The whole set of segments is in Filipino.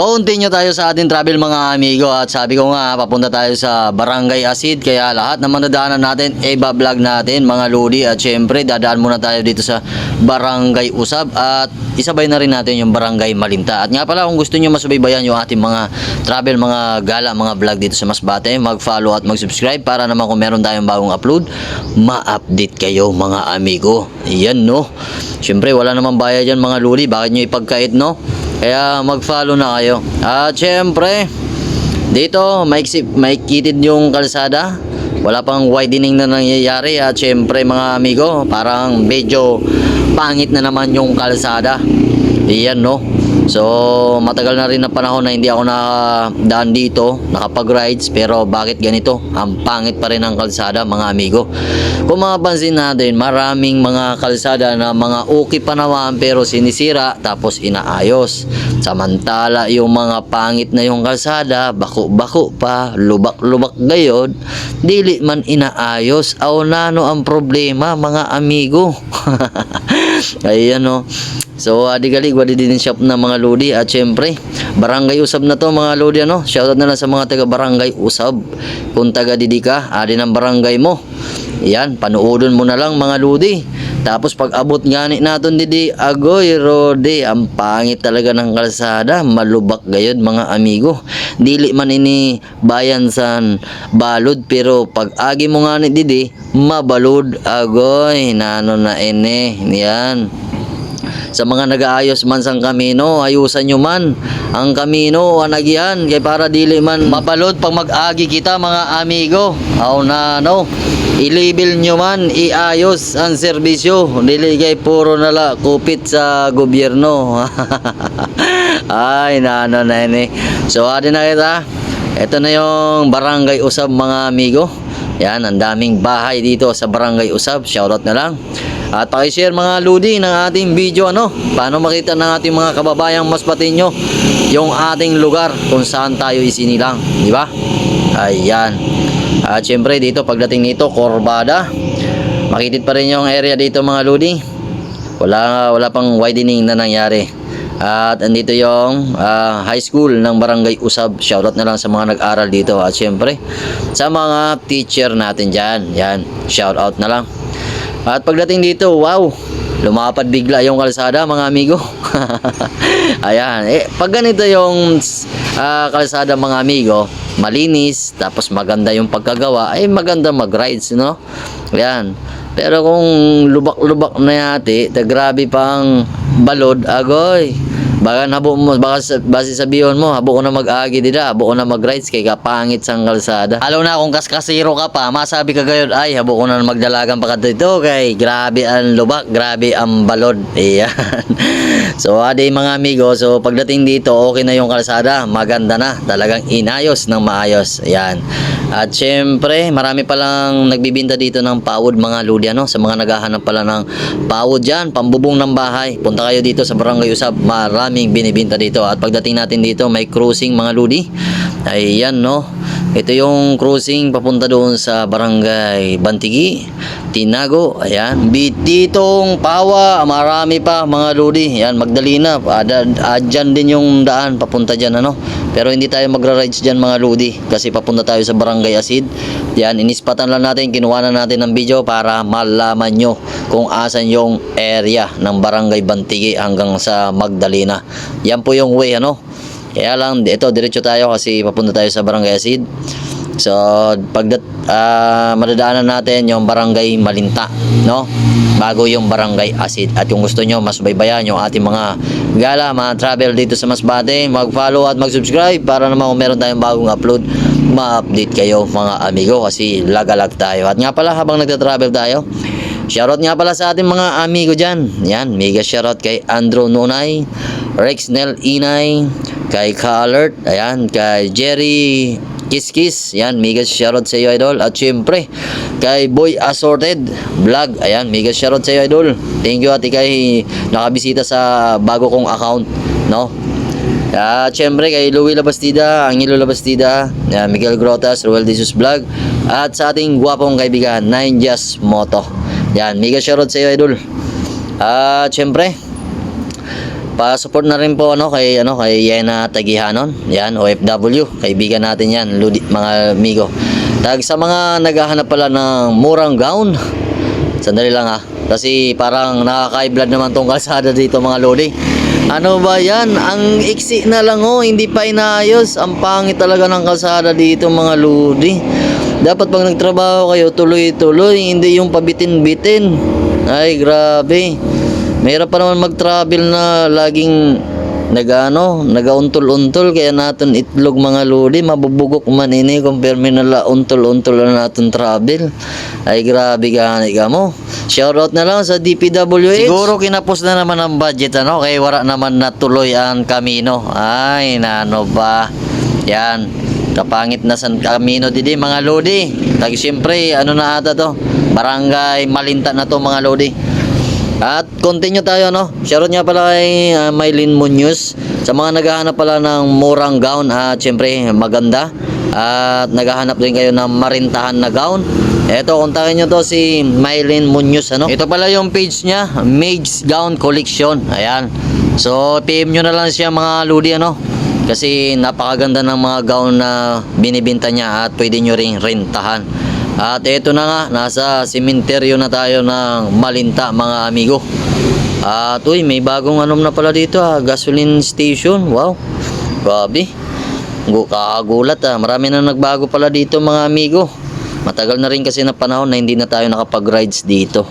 Continue tayo sa ating travel mga amigo. At sabi ko nga papunta tayo sa Barangay Asid. Kaya lahat ng madadaanan natin i-vlog natin mga lodi at syempre dadaan muna tayo dito sa Barangay Usab. At isabay na rin natin yung Barangay Malinta. At nga pala kung gusto nyo masubaybayan yung ating mga travel mga gala mga vlog dito sa Masbate mag-follow at mag-subscribe para naman kung meron tayong bagong upload ma-update kayo mga amigo. Yan no? Syempre wala namang bayad dyan mga lodi bakit nyo ipagkait no kaya mag-follow na kayo. At syempre, dito maiksi, maikitid yung kalsada. Wala pang widening na nangyayari at syempre mga amigo, parang medyo pangit na naman yung kalsada. Iyan no. So, matagal na rin na panahon na hindi ako nakadaan dito, nakapag-rides, pero bakit ganito? Ang pangit pa rin ang kalsada, mga amigo. Kung mapapansin natin, maraming mga kalsada na mga okay pa naman, pero sinisira, tapos inaayos. Samantala, yung mga pangit na yung kalsada, bako-bako pa, lubak-lubak gayod, dili man inaayos. Aw nano ang problema, mga amigo. Ayan o. So, adigalig, wadi din shop na mga lodi. At syempre, barangay usab na to mga lodi. Ano? Shoutout na lang sa mga taga barangay usab. Kung taga didi ka, adi ng barangay mo. Yan, panuodon mo na lang mga lodi. Tapos pag abot ngani naton didi, agoy rode, ang pangit talaga ng kalsada, malubak gayud mga amigo. Dili man ini bayan san balod pero pag agi mo ngani didi, mabalod agoy, nano na ene. Yan sa mga nagaayos man sang kamino ayusan nyo man ang kamino anagyan kay para dili man mapalod pag mag-agi kita mga amigo. Aw na no? I-label nyo man iayos ang serbisyo. Dili kay puro nala kupit sa gobyerno. Ay na ano na ini so adi na kita. Ito na yung barangay usab mga amigo. Yan ang daming bahay dito sa barangay usab. Shoutout na lang at pakishare mga ludi ng ating video ano, paano makita ng ating mga kababayang mas patinyo yung ating lugar kung saan tayo isinilang, di ba? Ayan. At syempre dito pagdating nito, Corbada. Makitid pa rin yung area dito mga ludi. Wala wala pang widening na nangyari. At andito yung ah, high school ng Barangay Usab. Shoutout na lang sa mga nag-aral dito. At syempre, sa mga teacher natin dyan. Yan, shoutout na lang. At pagdating dito, wow, lumapad bigla yung kalsada mga amigo. Ayan, eh, pag ganito yung ah, kalsada mga amigo, malinis, tapos maganda yung pagkagawa, ay maganda mag-rides, no? Ayan. Pero kung lubak-lubak na yati, ta grabe pang balod, agoy. Baka nabo mo, baka sa- base sabihin mo, habo ko na mag-agi dida, habo ko na mag-rides kay kapangit sang kalsada. Alo na kung kaskasiro ka pa, masabi ka gayon, ay habo ko na magdalagan pa ka dito kay grabe ang lubak, grabe ang balod. Ayan. so ade mga amigo, so pagdating dito, okay na yung kalsada, maganda na, talagang inayos ng maayos. Ayan. At syempre, marami palang nagbibinta dito ng pawod mga ludi ano, sa mga naghahanap pala ng pawod diyan, pambubong ng bahay. Punta kayo dito sa Barangay Usab, maraming binibinta dito. At pagdating natin dito, may cruising mga ludi. Ayan no. Ito yung cruising papunta doon sa Barangay Bantigi, Tinago, ayan. Bititong Pawa, marami pa mga ludi. Ayan, Magdalena, ada, adyan din yung daan papunta diyan ano. Pero hindi tayo magra-rides dyan mga ludi kasi papunta tayo sa Barangay Asid. Yan, inispatan lang natin, kinuha na natin ng video para malaman nyo kung asan yung area ng Barangay Bantigi hanggang sa Magdalena. Yan po yung way ano. Kaya lang, ito, diretso tayo kasi papunta tayo sa Barangay Asid. So, pagdat ah, madadaanan natin yung Barangay Malinta, no? Bago yung Barangay Asid. At kung gusto nyo, mas baybayan yung ating mga gala, mga travel dito sa Masbate, mag-follow at mag-subscribe para naman kung meron tayong bagong upload, ma-update kayo mga amigo kasi lagalag tayo. At nga pala, habang nagta-travel tayo, Shoutout nga pala sa ating mga amigo dyan. Yan, mega shoutout kay Andrew Nunay, Rex Nel Inay, kay Ka-Alert, ayan, kay Jerry Kiskis, yan, mega shoutout sa iyo idol. At syempre, kay Boy Assorted Vlog, ayan, mega shoutout sa iyo idol. Thank you at ikay nakabisita sa bago kong account, no? At syempre kay Louie Labastida, Angelo Labastida, uh, Miguel Grotas, Ruel Jesus Vlog, at sa ating gwapong kaibigan, Nine Just Moto. Yan, mega shoutout sa iyo, idol. At syempre, Pa-support na rin po ano kay ano kay Yena Tagihanon. Yan, OFW. Kaibigan natin 'yan, ludi, mga amigo. Tag sa mga naghahanap pala ng murang gown. Sandali lang ha. Kasi parang nakaka-blood naman tong kalsada dito mga lodi. Ano ba yan? Ang iksi na lang oh, hindi pa inaayos. Ang pangit talaga ng kalsada dito mga lodi. Dapat pag nagtrabaho kayo, tuloy-tuloy, hindi yung pabitin-bitin. Ay, grabe. Mahirap pa naman mag-travel na laging nagano, nagauntol-untol kaya natin itlog mga lodi, mabubugok man ini compare mi nala untol-untol na natin travel. Ay grabe gani ka mo. Shoutout na lang sa DPWH. Siguro kinapos na naman ang budget ano, kaya wala naman natuloy ang kamino. Ay, nano ba? Yan. Kapangit na san kamino didi mga lodi. Tag siyempre, ano na ata to? Barangay Malinta na to mga lodi. At continue tayo no. Shoutout nga pala kay uh, Maylin Munoz sa mga naghahanap pala ng murang gown at syempre maganda. At naghahanap din kayo ng marintahan na gown. Eto, kontakin nyo to si Maylin Munoz ano. Ito pala yung page niya, Maids Gown Collection. Ayan. So, PM nyo na lang siya mga ludi ano. Kasi napakaganda ng mga gown na binibinta niya at pwede nyo ring rentahan. At ito na nga, nasa sementeryo na tayo ng Malinta mga amigo. At uy, may bagong anom na pala dito ah, gasoline station. Wow, grabe. Gu- Kakagulat ah, marami na nagbago pala dito mga amigo. Matagal na rin kasi na panahon na hindi na tayo nakapag-rides dito.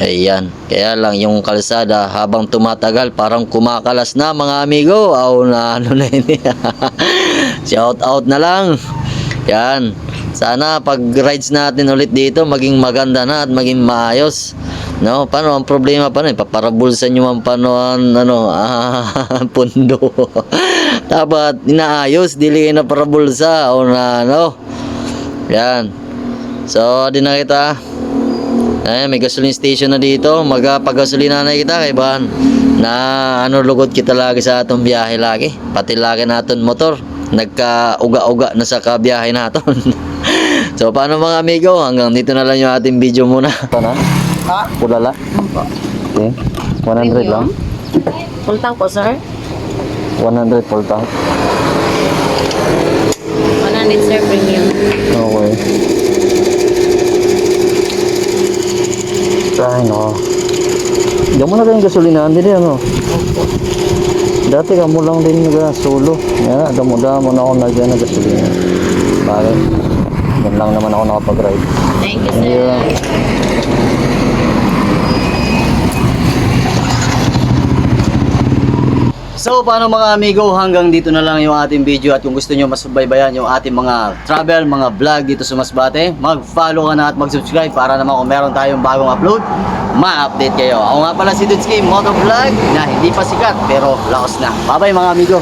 Ayan, kaya lang yung kalsada habang tumatagal parang kumakalas na mga amigo. Aw na ano na yun. Shout out na lang. Yan. Sana pag rides natin ulit dito maging maganda na at maging maayos. No, paano ang problema pa na paparabulsan nyo ang paano ang, ano ah, pundo. Dapat inaayos dili na parabulsa o na ano. Yan. So, di na kita. Ay, may gasoline station na dito. Magpagasolina na kita kay Ban. Na ano lugod kita lagi sa atong biyahe lagi. Pati lagi naton motor. Nagka-uga-uga na sa kabiyahe naton. so, paano mga amigo? Hanggang dito na lang yung ating video muna. Sana? Ha? Pulala? Opo. Okay. 100 lang. Full tank po, sir. 100 full tank. 100, sir, premium. Okay. Ay, no. Diyan mo na kayong gasolinahan din, ano? Dati ka mo lang din nag solo. Yan, damo-damo na ako na gasolina. Bakit? Yan lang naman ako nakapag-ride. Thank you, sir. lang. So, paano mga amigo, hanggang dito na lang yung ating video at kung gusto nyo masubaybayan yung ating mga travel, mga vlog dito sa Masbate, mag-follow ka na at mag-subscribe para naman kung meron tayong bagong upload, ma-update kayo. Ako nga pala si Dudski, Motovlog na hindi pa sikat pero laos na. Bye-bye mga amigo!